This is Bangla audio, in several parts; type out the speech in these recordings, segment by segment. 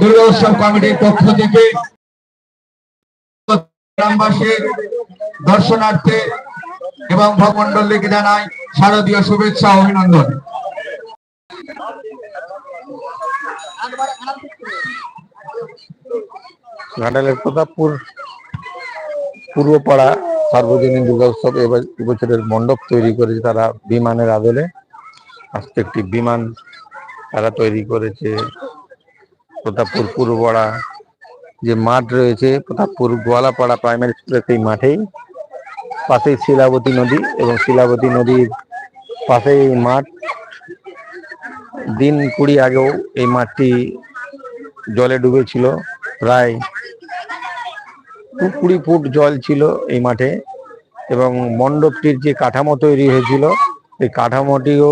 দুর্গা উৎসব কমিটির পক্ষ থেকে গ্রামবাসীর দর্শনার্থে এবং ভবমন্ডলীকে জানাই শারদীয় শুভেচ্ছা অভিনন্দন। ঘাটালের প্রতাপপুর পূর্বপাড়া সার্বজনীন দুর্গা উৎসব এবছরের মণ্ডপ তৈরি করেছে তারা বিমানের আদলে। আজকে একটি বিমান তারা তৈরি করেছে প্রতাপপুর পূর্বপাড়া যে মাঠ রয়েছে, প্রতাপপুর গোয়ালাপাড়া প্রাইমারি স্কুলের সেই মাঠেই। পাশেই শিলাবতী নদী এবং শিলাবতী নদীর পাশেই মাঠ। দিন কুড়ি আগেও এই মাঠটি জলে ডুবেছিল, প্রায় কুড়ি ফুট জল ছিল এই মাঠে এবং মণ্ডপটির যে কাঠামো তৈরি হয়েছিল, এই কাঠামোটিও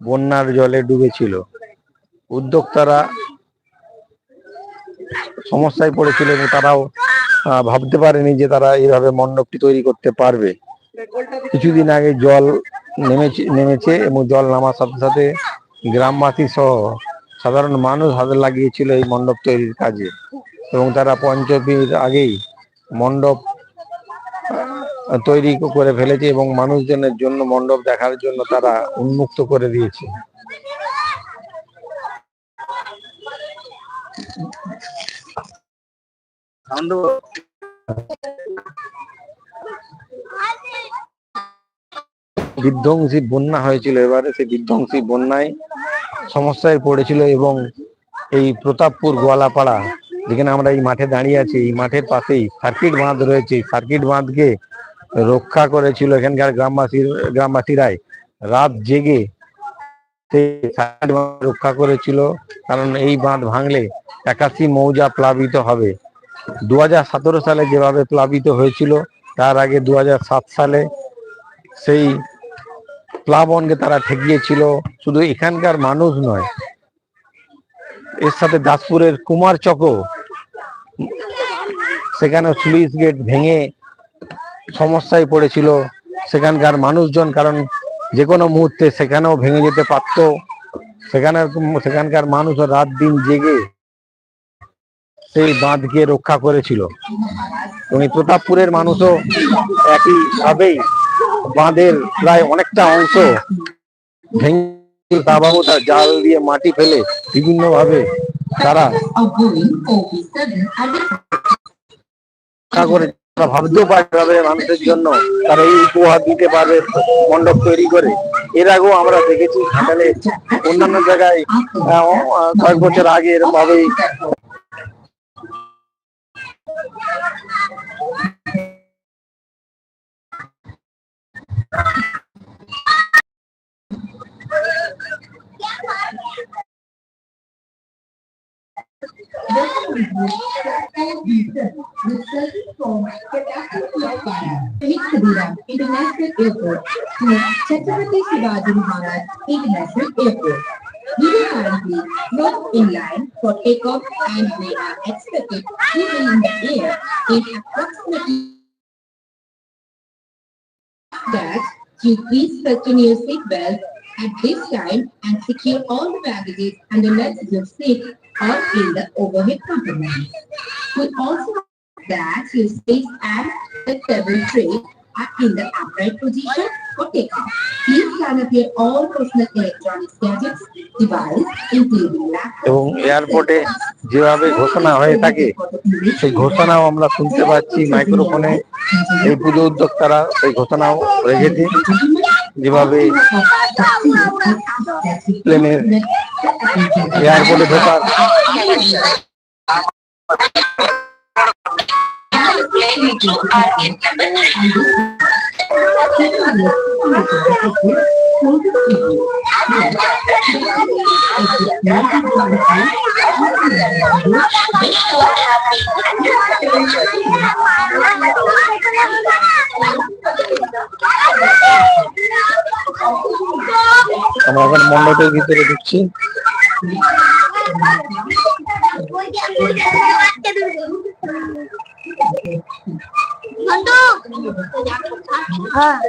বন্যার জলে ডুবেছিল। উদ্যোক্তারা সমস্যায় পড়েছিল এবং তারাও ভাবতে পারেনি যে তারা এইভাবে মণ্ডপটি তৈরি করতে পারবে। কিছুদিন আগে জল নেমেছে নেমেছে এবং জল নামার সাথে সাথে গ্রামবাসী সহ সাধারণ মানুষ হাতে লাগিয়েছিল এই মণ্ডপ তৈরির কাজে এবং তারা পঞ্চমীর আগেই মণ্ডপ তৈরি করে ফেলেছে এবং মানুষজনের জন্য মণ্ডপ দেখার জন্য তারা উন্মুক্ত করে দিয়েছে। বিধ্বংসী বন্যা হয়েছিল এবারে, সেই বিধ্বংসী বন্যায় সমস্যায় পড়েছিল এবং এই প্রতাপপুর গোয়ালাপাড়া, যেখানে আমরা এই মাঠে দাঁড়িয়ে আছি, এই মাঠের পাশেই সার্কিট বাঁধ রয়েছে। সার্কিট বাঁধকে রক্ষা করেছিল এখানকার গ্রামবাসীর, গ্রামবাসীরাই। রাত জেগে সার্কিট রক্ষা করেছিল, কারণ এই বাঁধ ভাঙলে একাশি মৌজা প্লাবিত হবে। দু হাজার সতেরো সালে যেভাবে প্লাবিত হয়েছিল, তার আগে দু হাজার সাত সালে সেই প্লাবনকে তারা ঠেকিয়েছিল। শুধু এখানকার মানুষ নয়, এর সাথে দাসপুরের কুমার চকও সেখানে স্লুইস গেট ভেঙে সমস্যায় পড়েছিল সেখানকার মানুষজন, কারণ যে কোনো মুহূর্তে সেখানেও ভেঙে যেতে পারত। সেখানের, সেখানকার মানুষ রাত দিন জেগে সেই বাঁধকে রক্ষা করেছিল। এবং এই প্রতাপপুরের মানুষও একই ভাবেই বাঁধের প্রায় অনেকটা অংশ ভেঙে জাল দিয়ে মাটি ফেলে বিভিন্ন ভাবে তারা করে তারা ভাবতেও পারবে মানুষের জন্য। তারা এই উপহার দিতে পারবে, মণ্ডপ তৈরি করে। এর আগেও আমরা দেখেছি অন্যান্য জায়গায় কয়েক বছর আগে এরকম ভাবেই with certain forms that are supplied by Sabira International Airport to Chhatrapati Shivaji Maharaj International Airport. We are currently not in line for takeoff and we are expected to be in the air in approximately that you please fasten your seatbelt at this time and secure all the baggages and the legs of your seat or in the overhead compartment. We also that you sit at the table tray are in the upright position for takeoff. Please turn up your all personal electronic gadgets, device, including এয়ারপোর্টে যেভাবে ঘোষণা হয়ে থাকে সেই ঘোষণাও আমরা শুনতে পাচ্ছি মাইক্রোফোনে এই পুজো উদ্যোক্তারা সেই ঘোষণাও রেখেছে যেভাবে প্লেনের এয়ারপোর্টে ঢোকার আমরা এখন মণ্ডপের ভিতরে ঢুকছি। 변동! 아.